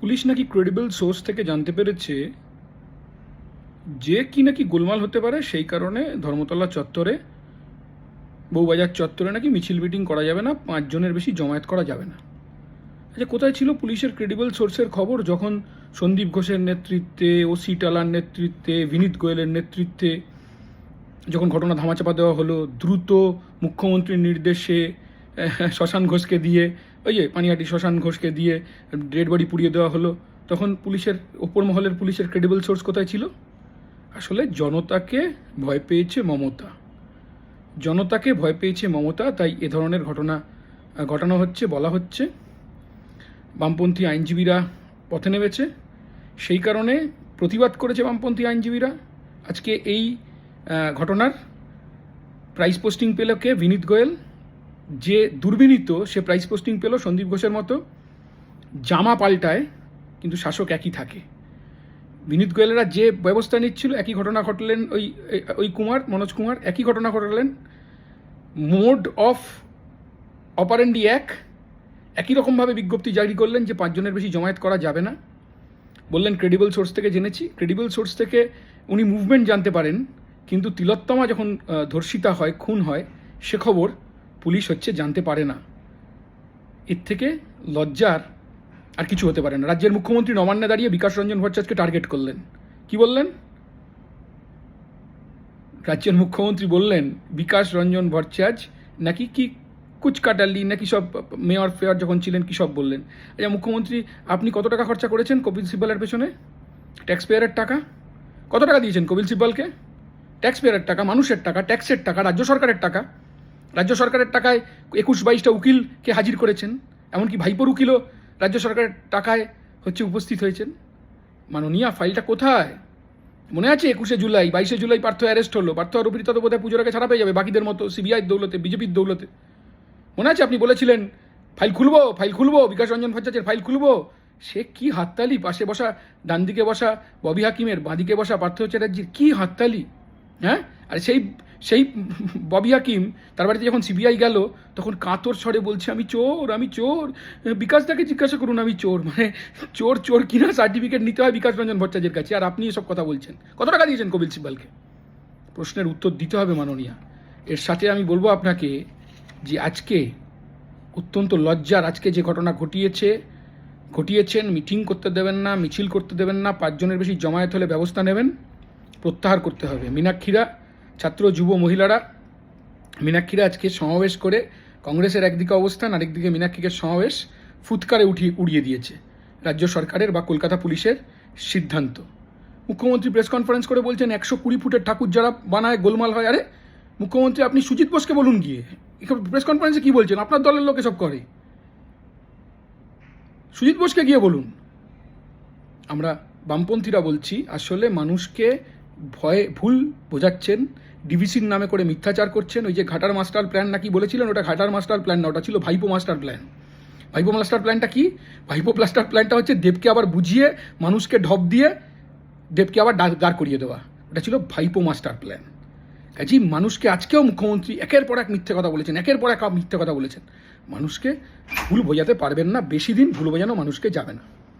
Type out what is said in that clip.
Police নাকি credible source থেকে জানতে পেরেছে যে কি নাকি গোলমাল হতে পারে সেই কারণে ধর্মতলা চত্বরে বউবাজার চত্বরে নাকি মিছিল মিটিং করা যাবে না পাঁচজনের বেশি জমায়েত করা যাবে না। আচ্ছা কোথায় ছিল পুলিশের ক্রেডিবল সোর্সের খবর যখন সন্দীপ ঘোষের নেতৃত্বে ওসি টালার নেতৃত্বে বিনীত গোয়েলের নেতৃত্বে যখন ঘটনা ধামাচাপা দেওয়া হলো দ্রুত মুখ্যমন্ত্রীর নির্দেশে আহ, শ্মশান ঘোষকে দিয়ে ওই যে পানিহাটি শ্মশান ঘোষকে দিয়ে ডেড বডি পুড়িয়ে দেওয়া হলো, তখন পুলিশের, ওপর মহলের পুলিশের ক্রেডিবল সোর্স কোথায় ছিল? আসলে জনতাকে ভয় পেয়েছে মমতা। জনতাকে ভয় পেয়েছে মমতা, তাই এ ধরনের ঘটনা, ঘটানো হচ্ছে, বলা হচ্ছে। বামপন্থী আইনজীবীরা পথে নেমেছে। সেই কারণে প্রতিবাদ করেছে বামপন্থী আইনজীবীরা। আজকে এই ঘটনার প্রাইস পোস্টিং পেল কে? বিনীত গোয়েল। যে দুর্বিনীত সে প্রাইস পোস্টিং পেল সন্দীপ ঘোষের মতো, জামা পাল্টায়, কিন্তু শাসক একই থাকে। বিনীত গোয়েলেরা যে ব্যবস্থা নিচ্ছিল, একই ঘটনা ঘটলেন ওই ওই কুমার, মনোজ কুমার, একই ঘটনা ঘটালেন। মোড অফ অপারেন্ডি এক, একই রকমভাবে বিজ্ঞপ্তি জারি করলেন যে পাঁচজনের বেশি জমায়েত করা যাবে না। বললেন ক্রেডিবল সোর্স থেকে জেনেছি। ক্রেডিবল সোর্স থেকে উনি মুভমেন্ট জানতে পারেন, কিন্তু তিলোত্তমা যখন ধর্ষিতা হয়, খুন হয়, সে খবর পুলিশ হচ্ছে জানতে পারে না। এর থেকে লজ্জার আর কিছু হতে পারে না। রাজ্যের মুখ্যমন্ত্রী নবান্নে দাঁড়িয়ে বিকাশ রঞ্জন ভট্টাচার্যকে টার্গেট করলেন। কি বললেন? রাজ্যের মুখ্যমন্ত্রী বললেন, বিকাশ রঞ্জন ভট্টাচার্য নাকি কি কুচকাটালি, নাকি সব মেয়র ফেয়ার যখন ছিলেন কি সব বললেন? আচ্ছা মুখ্যমন্ত্রী, আপনি কত টাকা খরচা করেছেন কপিল সিব্বালের পেছনে? ট্যাক্স পেয়ারের টাকা? কত টাকা দিয়েছেন কপিল সিব্বালকে? ট্যাক্স পেয়ারের টাকা, মানুষের টাকা ট্যাক্সের টাকা, রাজ্য সরকারের টাকা? রাজ্য সরকারের টাকায় একুশ বাইশটা উকিলকে হাজির করেছেন, এমনকি ভাইপোর উকিলও রাজ্য সরকারের টাকায় হচ্ছে উপস্থিত হয়েছেন। মাননীয়া, ফাইলটা কোথায়? মনে আছে একুশে জুলাই, বাইশে জুলাই পার্থ অ্যারেস্ট হলো, পার্থ আর অপরিত তো বোধহয় পুজোর আগে ছাড়া পেয়ে যাবে, বাকিদের মতো সিবিআইয়ের দৌলতে, বিজেপির দৌলতে। মনে আছে আপনি বলেছিলেন, ফাইল খুলবো ফাইল খুলবো, বিকাশ রঞ্জন ভট্টাচার্যের ফাইল খুলবো? সে কি হাততালি? পাশে বসা ডান দিকে বসা, ববি হাকিমের, বাঁদিকে বসা পার্থ চ্যাটার্জির কী হাততালি? হ্যাঁ? আর সেই সেই ববি হাকিম তার বাড়িতে যখন সিবিআই গেল, তখন কাতর স্বরে বলছে, আমি চোর আমি চোর। বিকাশদাকে জিজ্ঞাসা করুন, আমি চোর। মানে চোর চোর কিনা সার্টিফিকেট নিতে হয় বিকাশ রঞ্জন ভট্টাচার্যের কাছে। আর আপনি এসব কথা বলছেন। কত টাকা দিয়েছেন কপিল সিব্বালকে? প্রশ্নের উত্তর দিতে হবে মাননীয়া। এর সাথে আমি বলব আপনাকে যে আজকে অত্যন্ত লজ্জার আজকে যে ঘটনা ঘটিয়েছে, ঘটিয়েছেন, মিটিং করতে দেবেন না, মিছিল করতে দেবেন না, পাঁচজনের বেশি জমায়েত হলে ব্যবস্থা নেবেন, প্রত্যাহার করতে হবে। মীনাক্ষীরা ছাত্র যুব মহিলারা মীনাক্ষীরা আজকে সমাবেশ করে কংগ্রেসের একদিকে অবস্থান, আরেকদিকে মীনাক্ষীকে সমাবেশ ফুৎকারে উঠিয়ে উড়িয়ে দিয়েছে রাজ্য সরকারের বা কলকাতা পুলিশের সিদ্ধান্ত। মুখ্যমন্ত্রী প্রেস কনফারেন্স করে বলছেন, একশো কুড়ি ফুটের ঠাকুর যারা বানায়, গোলমাল হয়, আরে মুখ্যমন্ত্রী আপনি সুজিত বোসকে বলুন গিয়ে। প্রেস কনফারেন্সে কি বলছেন? আপনার দলের লোকে সব করে। সুজিত বোসকে গিয়ে বলুন। আমরা বামপন্থীরা বলছি, আসলে মানুষকে ভয়ে ভুল বোঝাচ্ছেন। ডিভিসির নামে করে মিথ্যাচার করছেন। ওই যে ঘাটার মাস্টার প্ল্যান নাকি বলেছিলেন? ওটা ঘাটার মাস্টার প্ল্যান না, ওটা ছিল ভাইপো মাস্টার প্ল্যান। ভাইপো মাস্টার প্ল্যানটা কি? ভাইপো মাস্টার প্ল্যানটা হচ্ছে দেবকে আবার বুঝিয়ে মানুষকে ঢপ দিয়ে দেবকে আবার দাঁড় করিয়ে দেওয়া। ওটা ছিল ভাইপো মাস্টার প্ল্যান। কাজেই মানুষকে আজকেও মুখ্যমন্ত্রী একের পর এক মিথ্যে কথা বলেছেন, একের পর এক মিথ্যে কথা বলেছেন। মানুষকে ভুল বোঝাতে পারবেন না, বেশি দিন ভুল বোঝানো মানুষকে যাবে না।